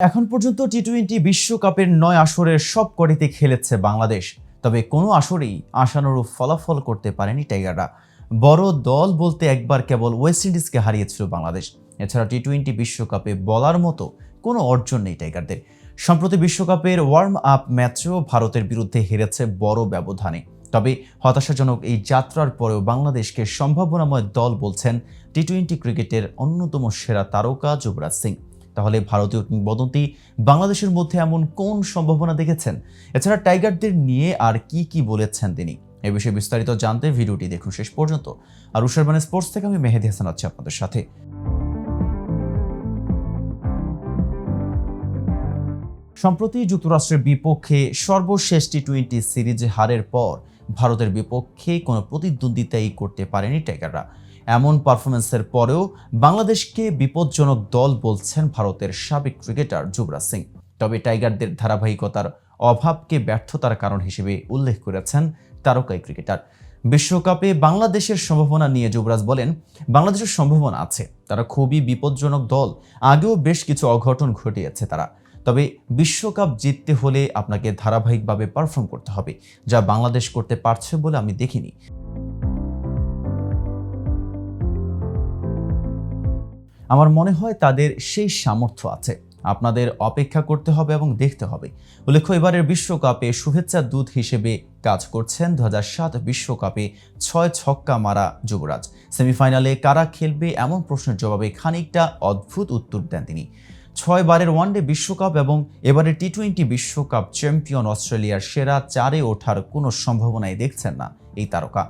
এখন পর্যন্ত T twenty বিশ্বকাপের নয় আসরের সব কটিতে খেলেছে বাংলাদেশ। তবে কোনো আসরেই আশানুরূপ ফলাফল করতে পারেনি টাইগাররা। বড় দল বলতে একবার কেবল ওয়েস্ট ইন্ডিজকে হারিয়েছিল বাংলাদেশ। এছাড়া টি টোয়েন্টি বিশ্বকাপে বলার মতো কোনো অর্জন নেই টাইগারদের। সম্প্রতি বিশ্বকাপের ওয়ার্ম আপ ম্যাচেও ভারতের বিরুদ্ধে হেরেছে বড় ব্যবধানে। তবে হতাশাজনক এই যাত্রার পরেও বাংলাদেশকে সম্ভাবনাময় দল বলছেন টি টোয়েন্টি ক্রিকেটের অন্যতম সেরা তারকা যুবরাজ সিং। তাহলে ভারতীয় কিংবদন্তি বাংলাদেশের মধ্যে এমন কোন সম্ভাবনা দেখেছেন? এছাড়া টাইগারদের নিয়ে আর কি কি বলেছেন তিনি? এ বিষয়ে বিস্তারিত জানতে ভিডিওটি দেখুন শেষ পর্যন্ত। আর উষারবানে স্পোর্টস থেকে আমি মেহেদি হাসান আছি আপনাদের সাথে। সম্প্রতি যুক্তরাষ্ট্রের বিপক্ষে সর্বশেষ টি টোয়েন্টি সিরিজে হারের পর ভারতের বিপক্ষে কোনো প্রতিদ্বন্দ্বিতাই করতে পারেনি টাইগাররা। এমন পারফরমেন্সের পরেও বাংলাদেশকে বিপজ্জনক দল বলছেন ভারতের সাবেক ক্রিকেটার যুবরাজ সিং। তবে টাইগারদের ধারাবাহিকতার অভাবকে ব্যর্থতার কারণ হিসেবে উল্লেখ করেছেন তারকাই ক্রিকেটার বিশ্বকাপে বাংলাদেশের সম্ভাবনা নিয়ে যুবরাজ বলেন, বাংলাদেশের সম্ভাবনা আছে। তারা খুবই বিপজ্জনক দল। আগেও বেশ কিছু অঘটন ঘটিয়েছে তারা। তবে বিশ্বকাপ জিততে হলে আপনাকে ধারাবাহিকভাবে পারফর্ম করতে হবে, যা বাংলাদেশ করতে পারছে বলে আমি দেখিনি। আমার মনে হয় তাদের সেই সামর্থ্য আছে। আপনাদের অপেক্ষা করতে হবে এবং দেখতে হবে। উল্লেখ্য, এবারের বিশ্বকাপে শুভেচ্ছা দূত হিসেবে কাজ করছেন দু বিশ্বকাপে ছয় ছক্কা মারা যুবরাজ। সেমিফাইনালে কারা খেলবে এমন প্রশ্নের জবাবে খানিকটা অদ্ভুত উত্তর দেন তিনি। ছয় বারের ওয়ানডে বিশ্বকাপ এবং এবারে টি টোয়েন্টি বিশ্বকাপ চ্যাম্পিয়ন অস্ট্রেলিয়ার সেরা চারে ওঠার কোনো সম্ভাবনাই দেখছেন না এই তারকা।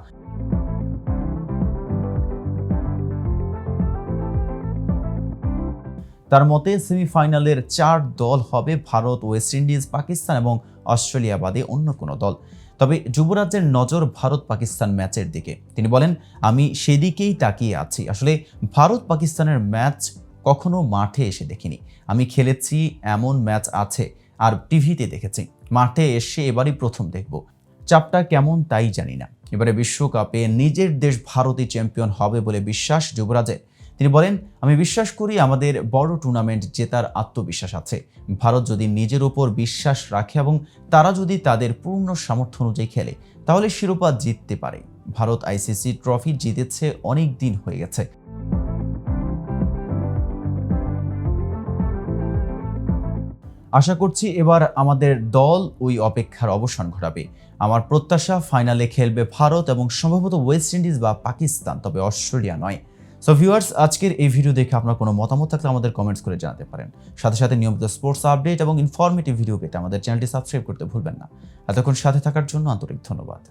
তার মতে, সেমিফাইনালের চার দল হবে ভারত, ওয়েস্ট ইন্ডিজ, পাকিস্তান এবং অস্ট্রেলিয়া বাদে অন্য কোনো দল। তবে যুবরাজের নজর ভারত পাকিস্তান ম্যাচের দিকে। তিনি বলেন, আমি সেদিকেই তাকিয়ে আছি। আসলে ভারত পাকিস্তানের ম্যাচ কখনো মাঠে এসে দেখিনি। আমি খেলেছি, এমন ম্যাচ আছে, আর টিভিতে দেখেছি। মাঠে এসে এবারই প্রথম দেখব। চাপটা কেমন তাই জানি না। এবারে বিশ্বকাপে নিজের দেশ ভারতই চ্যাম্পিয়ন হবে বলে বিশ্বাস যুবরাজের। তিনি বলেন, আমি বিশ্বাস করি আমাদের বড় টুর্নামেন্ট জেতার আত্মবিশ্বাস আছে। ভারত যদি নিজের ওপর বিশ্বাস রাখে এবং তারা যদি তাদের পূর্ণ সামর্থ্য অনুযায়ী খেলে, তাহলে শিরোপা জিততে পারে। ভারত আইসিসি ট্রফি জিতেছে অনেক দিন হয়ে গেছে। আশা করছি এবার আমাদের দল ওই অপেক্ষার অবসান ঘটাবে। আমার প্রত্যাশা, ফাইনালে খেলবে ভারত এবং সম্ভবত ওয়েস্ট ইন্ডিজ বা পাকিস্তান, তবে অস্ট্রেলিয়া নয়। সো ভিউয়ার্স আজকের এই ভিডিও দেখে আপনার কোনো মতামত থাকলে আমাদের কমেন্টস করে জানাতে পারেন। সাথে সাথে নিয়মিত স্পোর্টস আপডেট এবং ইনফরমেটিভ ভিডিও পেতে আমাদের চ্যানেলটি সাবস্ক্রাইব করতে ভুলবেন না। এতক্ষণ সাথে থাকার জন্য আন্তরিক ধন্যবাদ।